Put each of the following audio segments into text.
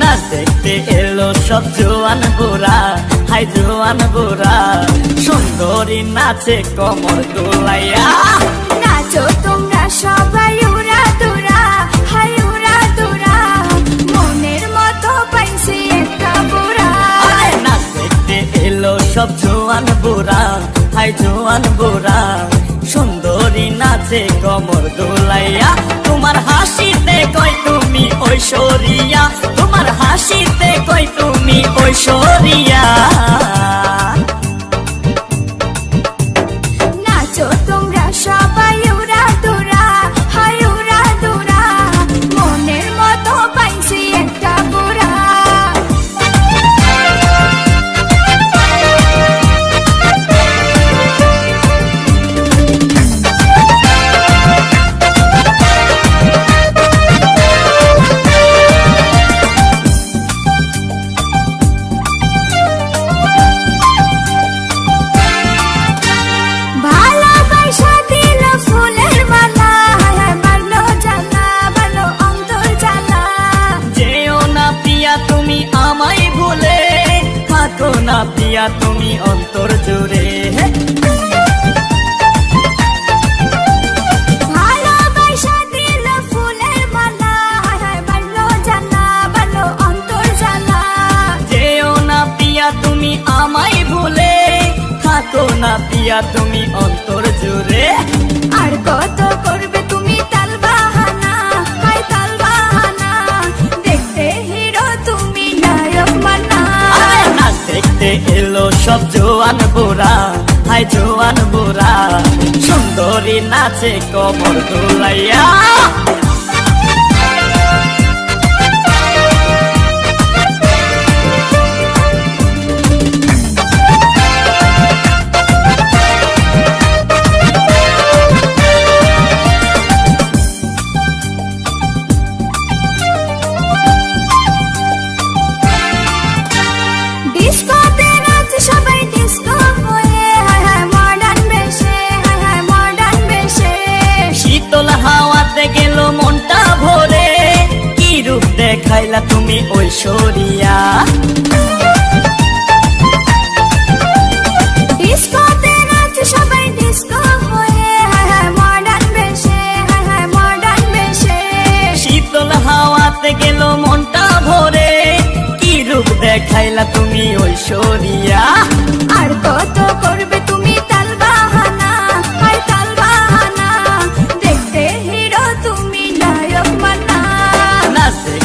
নাচ দেখতে এলো সব জোয়ান বুড়া হাই জোয়ান বুড়া। সুন্দরী নাচে কমর দোলাইয়া। নাচো তোমরা সবাই উড়া দুরা হাই উড়া দুরা। মনের মতো পাইছি একটা বুড়া। আরে নাচ দেখতে এলো সব জোয়ান বুড়া হাই জোয়ান বুড়া। সুন্দরী নাচে কমর দোলাইয়া। হাসিতে কই তুমি ঐশ্বরিয়া? নাচো পিয়া তুমি অন্তর জুড়ে। আমায় ভুলে থাকো না পিয়া তুমি অন্তর জুড়ে। আর কত করবে এলো সব জোয়ান বোরা হাই জোয়ান বোরা সুন্দরী নাচে কবর দোলাইয়া শীতল গেল মনটা ভরে। কি রূপ দেখাইলা তুমি ঐশ্বরিয়া গেল মনটা ভরে। কি রূপ দেখাইলা তুমি ঐশ্বরিয়া আর কত করবে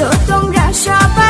就送燃烧吧